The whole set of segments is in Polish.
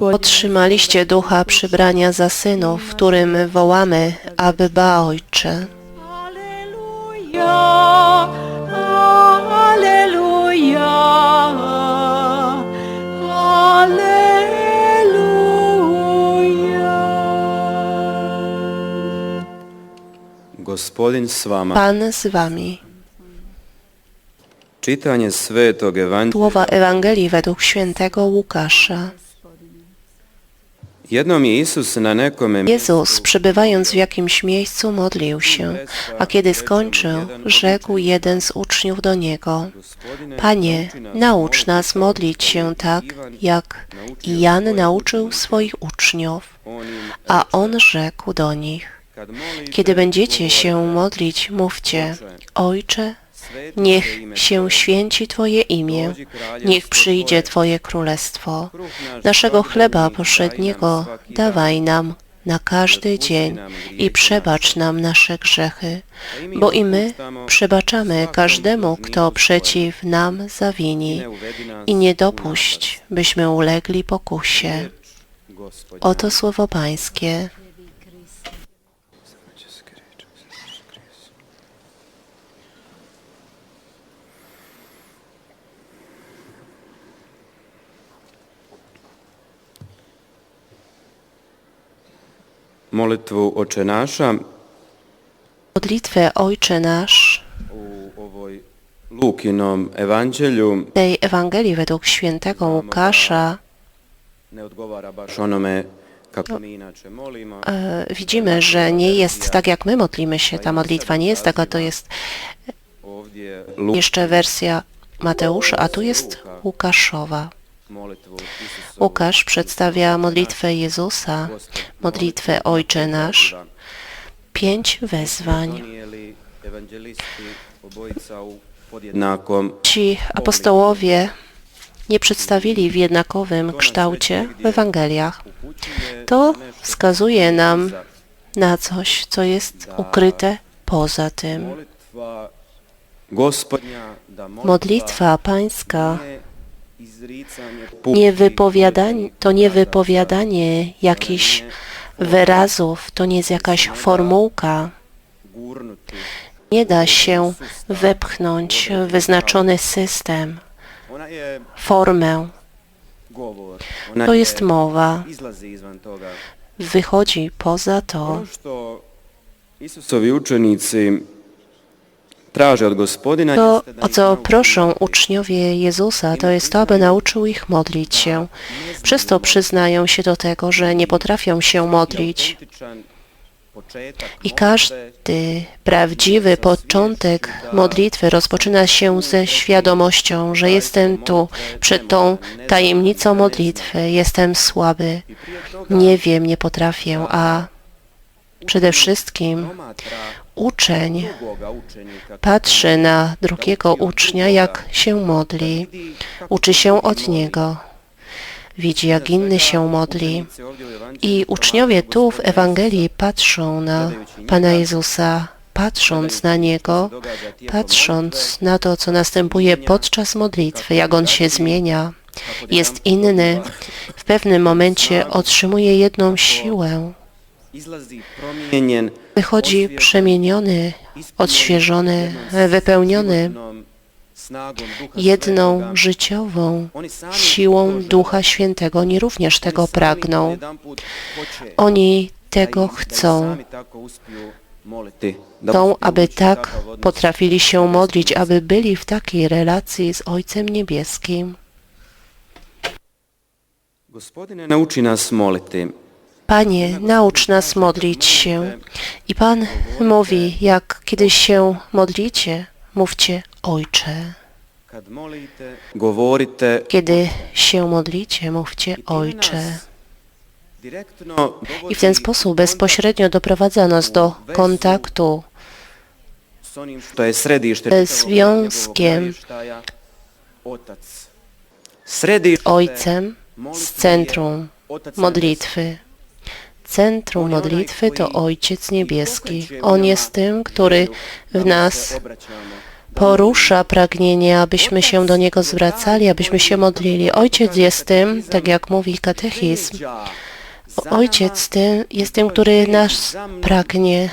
Otrzymaliście ducha przybrania za synów, w którym wołamy, aby ba Ojcze. Alleluja, Alleluja, Alleluja. Gospodin s vama. Pan z wami. Evanđelja. Słowa Ewangelii według świętego Łukasza. Jednom je Isus na nekome Jezus, przebywając w jakimś miejscu, modlił się, a kiedy skończył, rzekł jeden z uczniów do Niego, Panie, naucz nas modlić się tak, jak i Jan nauczył swoich uczniów. A On rzekł do nich, kiedy będziecie się modlić, mówcie, Ojcze, niech się święci Twoje imię, niech przyjdzie Twoje królestwo. Naszego chleba powszedniego dawaj nam na każdy dzień i przebacz nam nasze grzechy, bo i my przebaczamy każdemu, kto przeciw nam zawini. I nie dopuść, byśmy ulegli pokusie. Oto słowo Pańskie. Molitvu Oče naša Modlitwę Ojcze Nasz u ovoj Lukinom evanđelju tej Ewangelii według świętego Łukasza ne odgovara baš onome kako mi inače molimo. e, widzimy, że nie jest tak, jak my modlimy się. Ta modlitwa nie jest taka, to jest Ovdje jeszcze wersja Mateusza, a tu jest Łukaszowa. Łukasz przedstawia modlitwę Jezusa, modlitwę Ojcze Nasz, pięć wezwań. Ci apostołowie nie przedstawili w jednakowym kształcie w Ewangeliach. To wskazuje nam na coś, co jest ukryte poza tym. Modlitwa Pańska nie wypowiadanie, to nie wypowiadanie jakichś wyrazów, to nie jest jakaś formułka. Nie da się wepchnąć wyznaczony system, formę. To je- jest mowa. Wychodzi poza to, Ono što to o co proszą uczniowie Jezusa, to jest to, aby nauczył ich modlić się. Przez to przyznają się do tego, że nie potrafią się modlić. I każdy prawdziwy początek modlitwy rozpoczyna się ze świadomością, że jestem tu przed tą tajemnicą modlitwy, jestem słaby, nie wiem, nie potrafię, a przede wszystkim uczeń. Patrzy na drugiego ucznia, jak się modli, uczy się od niego, widzi, jak inny się modli. I uczniowie tu w Ewangelii patrzą na Pana Jezusa, patrząc na Niego, patrząc na to, co następuje podczas modlitwy, jak On się zmienia, jest inny, w pewnym momencie otrzymuje jedną siłę, wychodzi przemieniony, odświeżony, wypełniony jedną życiową siłą Ducha Świętego. Oni również tego pragną. Oni tego chcą. Chcą, aby tak potrafili się modlić, aby byli w takiej relacji z Ojcem Niebieskim. Gospodine, nauči nas moliti. Panie, naucz nas modlić się. I Pan mówi, jak kiedyś się modlicie, mówcie Ojcze. Kiedy się modlicie, mówcie Ojcze. I w ten sposób bezpośrednio doprowadza nas do kontaktu čitavog związkiem Ojcem z centrum modlitwy. Centrum modlitwy to Ojciec Niebieski. On jest tym, który w nas porusza pragnienie, abyśmy się do Niego zwracali, abyśmy się modlili. Ojciec jest tym, tak jak mówi katechizm, Ojciec tym, jest tym, który nas pragnie,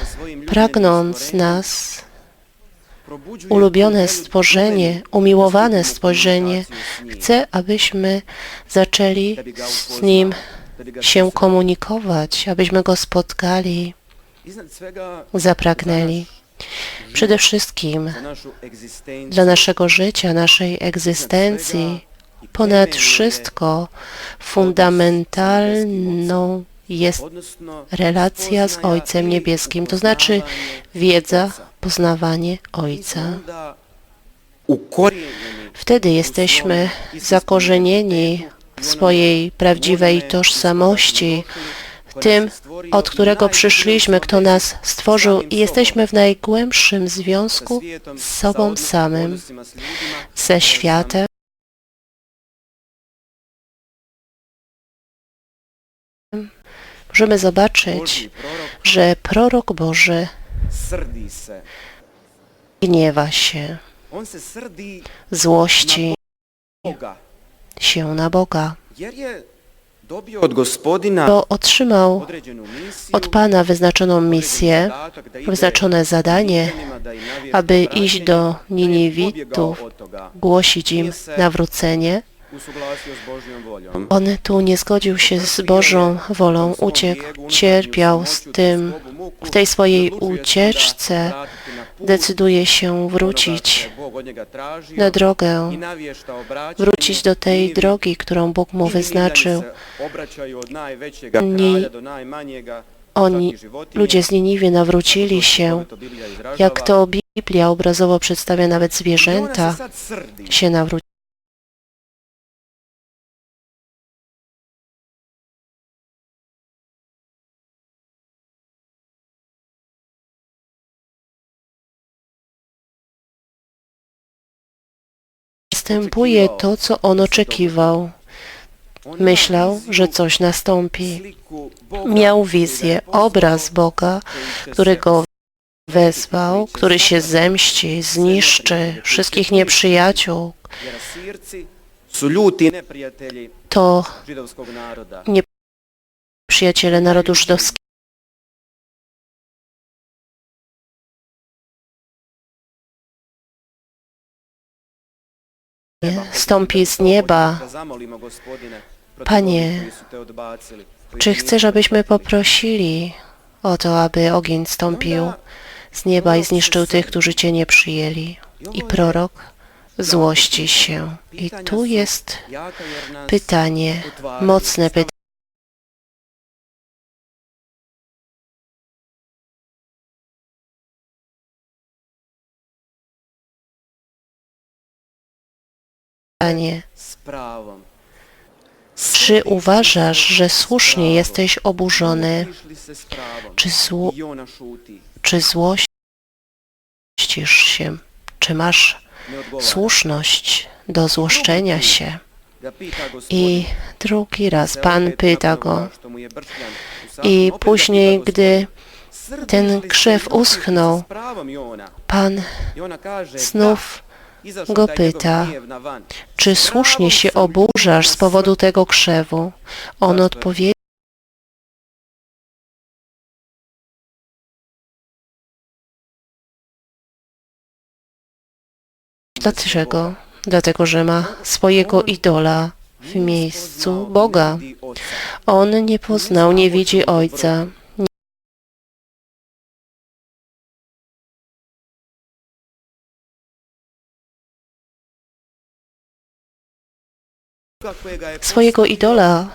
pragnąc nas, ulubione stworzenie, umiłowane stworzenie, chce, abyśmy zaczęli z Nim się komunikować, abyśmy Go spotkali, zapragnęli. Przede wszystkim dla naszego życia, naszej egzystencji, ponad wszystko fundamentalną jest relacja z Ojcem Niebieskim, to znaczy wiedza, poznawanie Ojca. Wtedy jesteśmy zakorzenieni w swojej prawdziwej tożsamości, tym, od którego przyszliśmy, kto nas stworzył i jesteśmy w najgłębszym związku z sobą samym, ze światem, możemy zobaczyć, że prorok Boży gniewa się, złości. Się na Boga, bo otrzymał od Pana wyznaczoną misję, wyznaczone zadanie, aby iść do Niniwitów, głosić im nawrócenie. On tu nie zgodził się z Bożą wolą, uciekł, cierpiał z tym, w tej swojej ucieczce decyduje się wrócić na drogę, wrócić do tej drogi, którą Bóg mu wyznaczył. Ni- Oni, ludzie z Niniwy nawrócili się, jak to Biblia obrazowo przedstawia, nawet zwierzęta się nawrócili. Następuje to, co on oczekiwał. Myślał, że coś nastąpi. Miał wizję, obraz Boga, który go wezwał, który się zemści, zniszczy wszystkich nieprzyjaciół. To židovskog naroda. przyjaciele narodu żydowskiego. Stąpi z nieba. Panie, Czy chcesz, abyśmy poprosili o to, aby ogień stąpił z nieba i zniszczył tych, którzy Cię nie przyjęli? I prorok złości się. I tu jest pytanie, mocne stalno pytanie. Czy uważasz, że słusznie jesteś oburzony? Czy, zło, czy złościsz się? Czy masz słuszność do złoszczenia się? I drugi raz Pan pyta go. I później, gdy gospodin, "Srdiš ten krzew uschnął, s pravom i ona?" Pan znów "Da, izašao go pyta, czy słusznie się oburzasz z powodu tego krzewu? On odpowiedział, Dlaczego? Dlatego, że ma swojego idola w miejscu Boga. On nie poznał, nie widzi Ojca. Swojego idola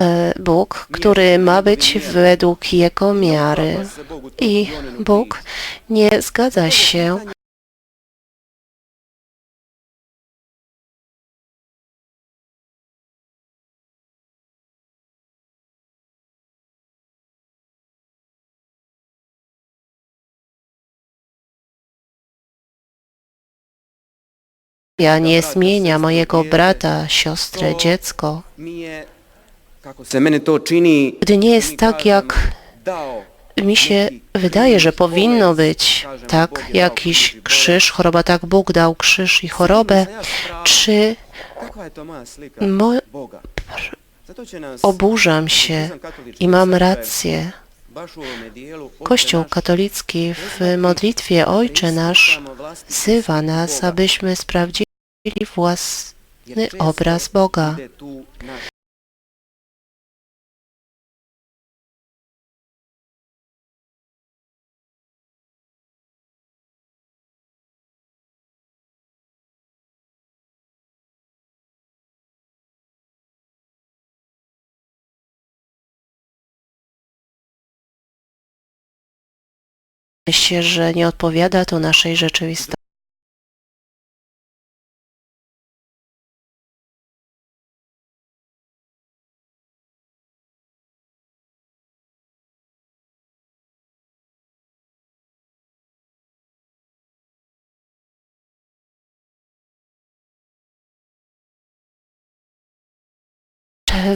e, Bóg, który ma być według Jego miary. I Bóg nie zgadza się Ja nie zmienia mojego brata, siostrę, dziecko. Gdy nie jest tak, jak mi się wydaje, że powinno być tak, jakiś krzyż, choroba, tak Bóg dał krzyż i chorobę, czy mo, oburzam się i mam rację. Kościół katolicki w modlitwie Ojcze Nasz wzywa nas, abyśmy sprawdzili własny obraz Boga. się, że nie odpowiada to naszej rzeczywistości.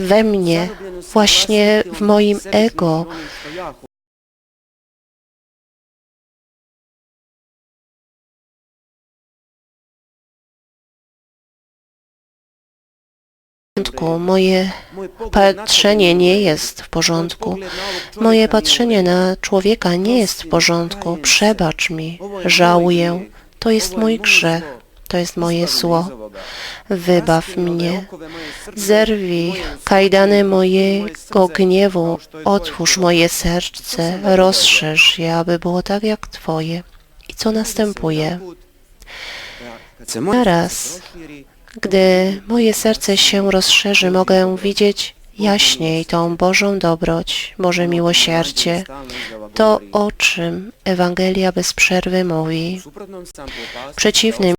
We mnie, właśnie w moim ego. Moje patrzenie nie jest w porządku. Moje patrzenie na człowieka nie jest w porządku. Przebacz mi, żałuję. To jest mój grzech. To jest moje zło. Wybaw mnie. Zerwij kajdany mojego gniewu. Otwórz moje serce. Rozszerz je, aby było tak jak Twoje. I co następuje? Teraz, Gdy moje serce się rozszerzy, mogę widzieć jaśniej tą Bożą dobroć, Boże miłosierdzie, to o czym Ewangelia bez przerwy mówi. Przeciwnym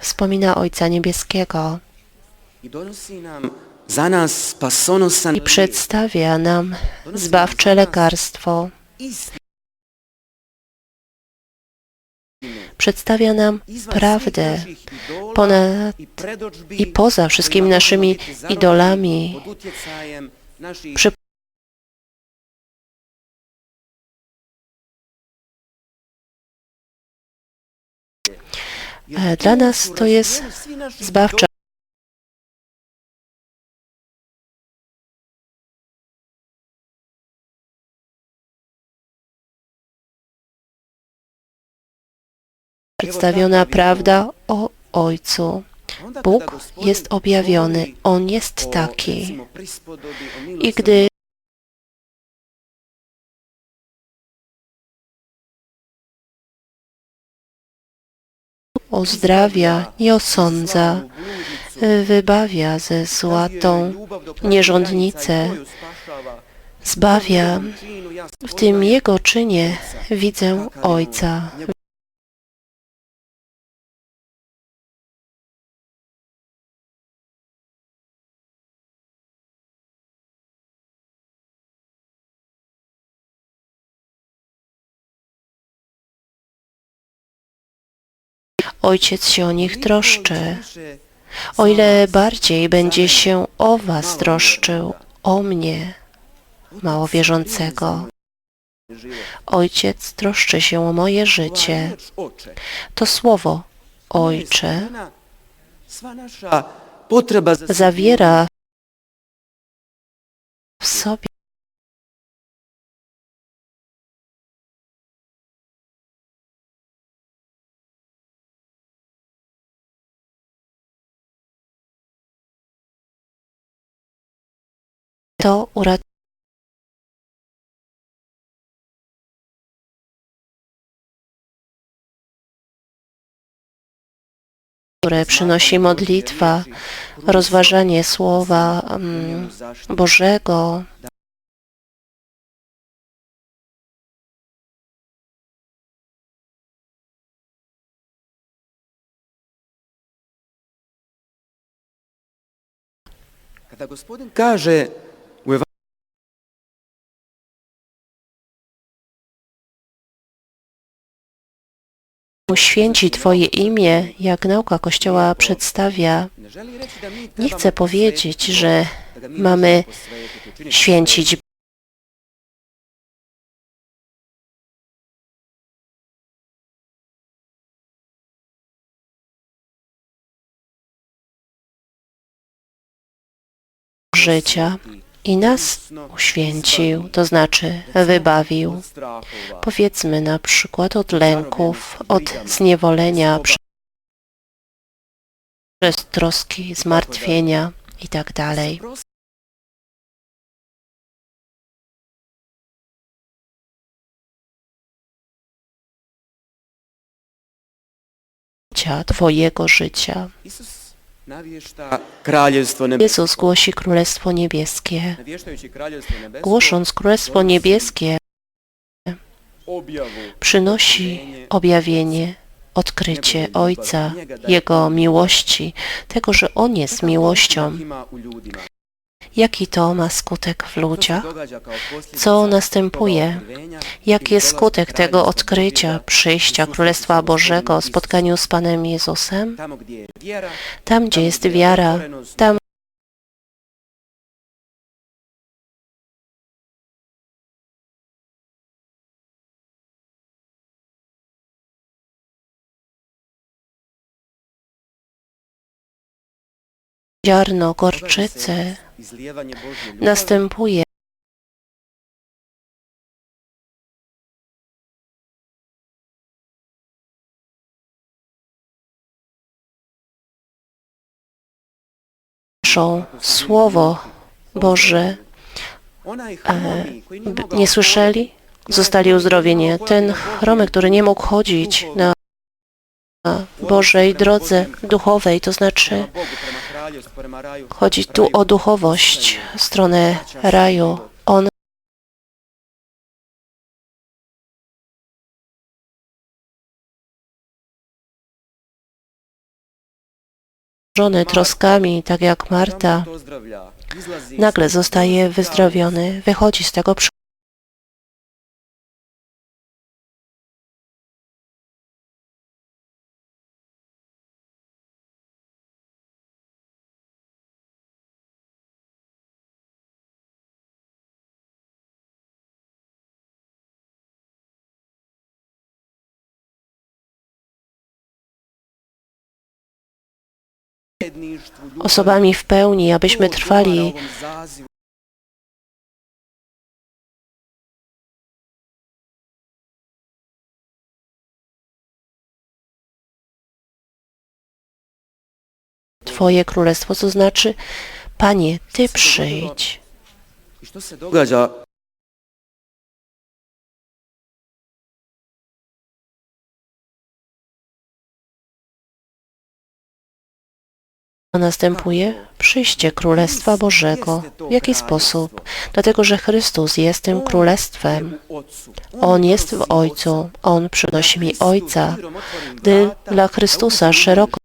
wspomina Ojca Niebieskiego i przedstawia nam zbawcze lekarstwo. Przedstawia nam prawdę ponad i poza wszystkimi naszymi idolami. Przy- Dla tu nas to jest Zbawcza przedstawiona prawda o Ojcu. Bóg jest objawiony, On jest taki. I gdy uzdrawia i osądza, wybawia ze zła kazuje tą ljubav do krajnjih nierządnicę, zbawia. W tym Jego czynie widzę Ojca. Ojciec się o nich troszczy. O ile bardziej będzie się o was troszczył, o mnie, mało wierzącego. Ojciec troszczy się o moje życie. To słowo Ojcze zawiera w sobie to które przynosi modlitwa, rozważanie Słowa mm, Bożego, Kada święci Twoje imię, jak nauka Kościoła przedstawia, nie chcę powiedzieć, że mamy święcić życia i nas uświęcił, to znaczy wybawił. Powiedzmy na przykład od lęków, od zniewolenia, przez troski, zmartwienia i tak Twojego życia. Jezus głosi Królestwo Niebieskie. Głosząc Królestwo Niebieskie, przynosi objawienie, odkrycie Ojca, Jego miłości, tego, że On jest miłością. Jaki to ma skutek w ludziach? posljedica Co następuje? Jaki jest skutek tego odkrycia, przyjścia Królestwa Bożego, spotkaniu z Panem Jezusem? Tam, gdzie jest wiara, tam ziarno gorczycy następuje Słowo Boże. E, nie słyszeli? Zostali uzdrowieni. Ten chromy, który nie mógł chodzić na Bożej drodze duchowej, to znaczy chodzi tu o duchowość, stronę raju. On żony troskami, tak jak Marta, nagle zostaje wyzdrowiony, wychodzi z tego przy- osobami w pełni, abyśmy trwali. Twoje królestwo, to znaczy Panie, Ty przyjdź. A następuje przyjście Królestwa Bożego. W jaki sposób? Dlatego, że Chrystus jest tym Królestwem. On jest w Ojcu. On przynosi mi Ojca. Gdy dla Chrystusa szeroko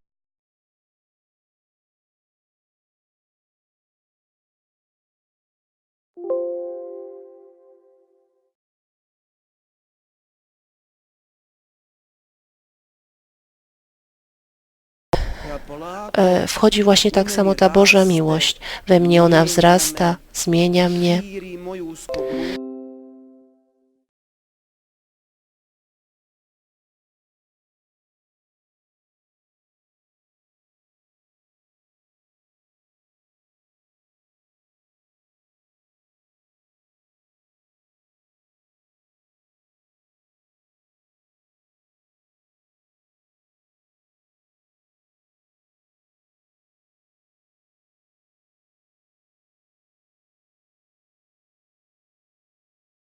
wchodzi właśnie tak samo ta Boża miłość. We mnie ona wzrasta, zmienia mnie.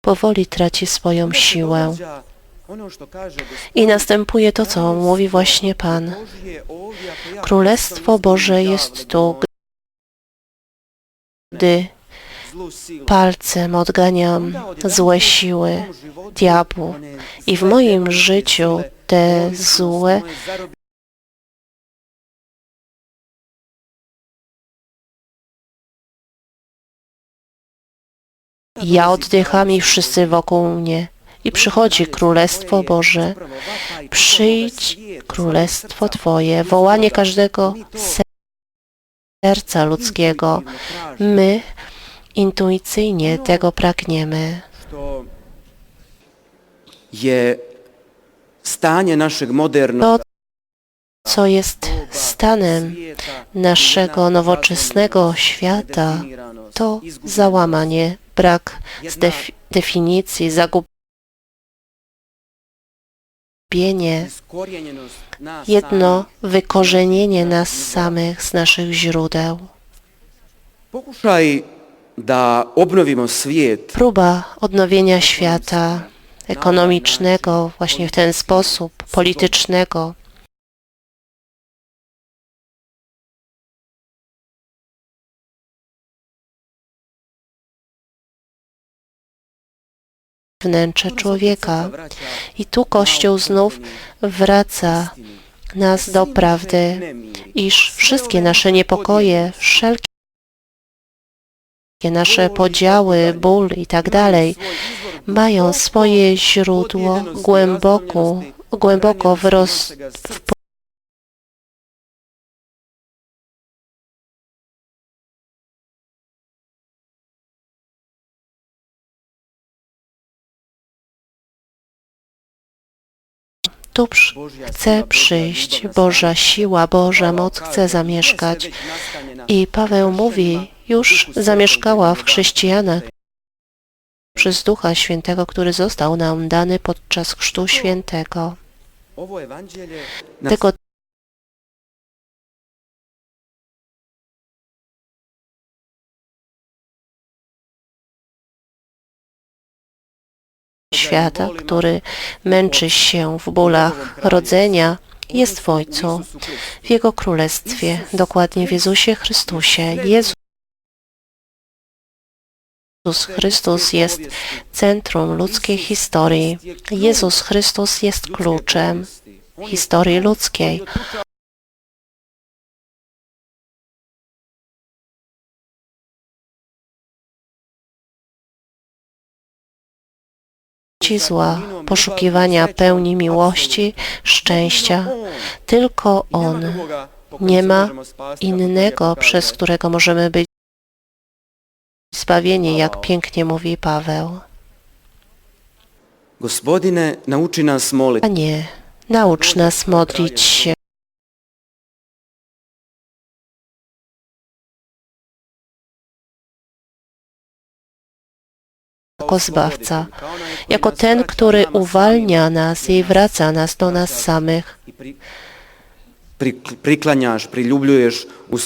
Powoli traci swoją siłę. I następuje to, co mówi właśnie Pan. Królestwo Boże jest tu, gdy palcem odganiam złe siły diabłu i w moim życiu te złe ja oddycham i wszyscy wokół mnie i przychodzi Królestwo Boże. Przyjdź Królestwo Twoje, wołanie każdego serca ludzkiego. My intuicyjnie tego pragniemy. To, co jest stanem naszego nowoczesnego świata, to załamanie, brak definicji, zagubienie, jedno wykorzenienie nas samych z naszych źródeł. Próba odnowienia świata ekonomicznego właśnie w ten sposób, politycznego, wnętrze człowieka. I tu Kościół znów wraca nas do prawdy, iż wszystkie nasze niepokoje, wszelkie nasze podziały, ból i tak dalej mają swoje źródło głęboko, głęboko w, roz, w tu chce przyjść Boża siła, Boża moc chce zamieszkać. I Paweł mówi, już zamieszkała w chrześcijanach przez Ducha Świętego, który został nam dany podczas Chrztu Świętego. Tego świata, który męczy się w bólach rodzenia, jest w Ojcu, w Jego Królestwie, dokładnie w Jezusie Chrystusie. Jezus Chrystus jest centrum ludzkiej historii. Jezus Chrystus jest kluczem historii ludzkiej. Ci zła, poszukiwania pełni miłości, szczęścia. Tylko On, nie ma innego, przez którego możemy być zbawieni, jak pięknie mówi Paweł. Gospodine, nauči nas moliti. Panie, naucz nas modlić się jako Zbawca, jako ten, który uwalnia nas i wraca nas do nas samych u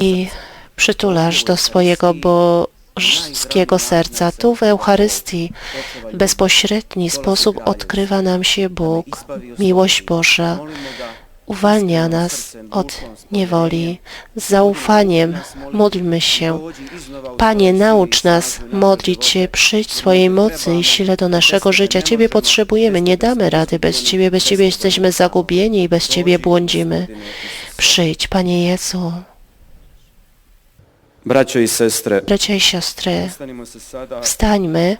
i przytulasz do swojego boskiego serca. Tu w Eucharystii w bezpośredni sposób odkrywa nam się Bóg, miłość Boża, uwalnia nas od niewoli. Z zaufaniem módlmy się. Panie, naucz nas modlić się, przyjdź swojej mocy i sile do naszego życia. Ciebie potrzebujemy, nie damy rady bez Ciebie. Bez Ciebie jesteśmy zagubieni i bez Ciebie błądzimy. Przyjdź, Panie Jezu. Bracia i siostry, wstańmy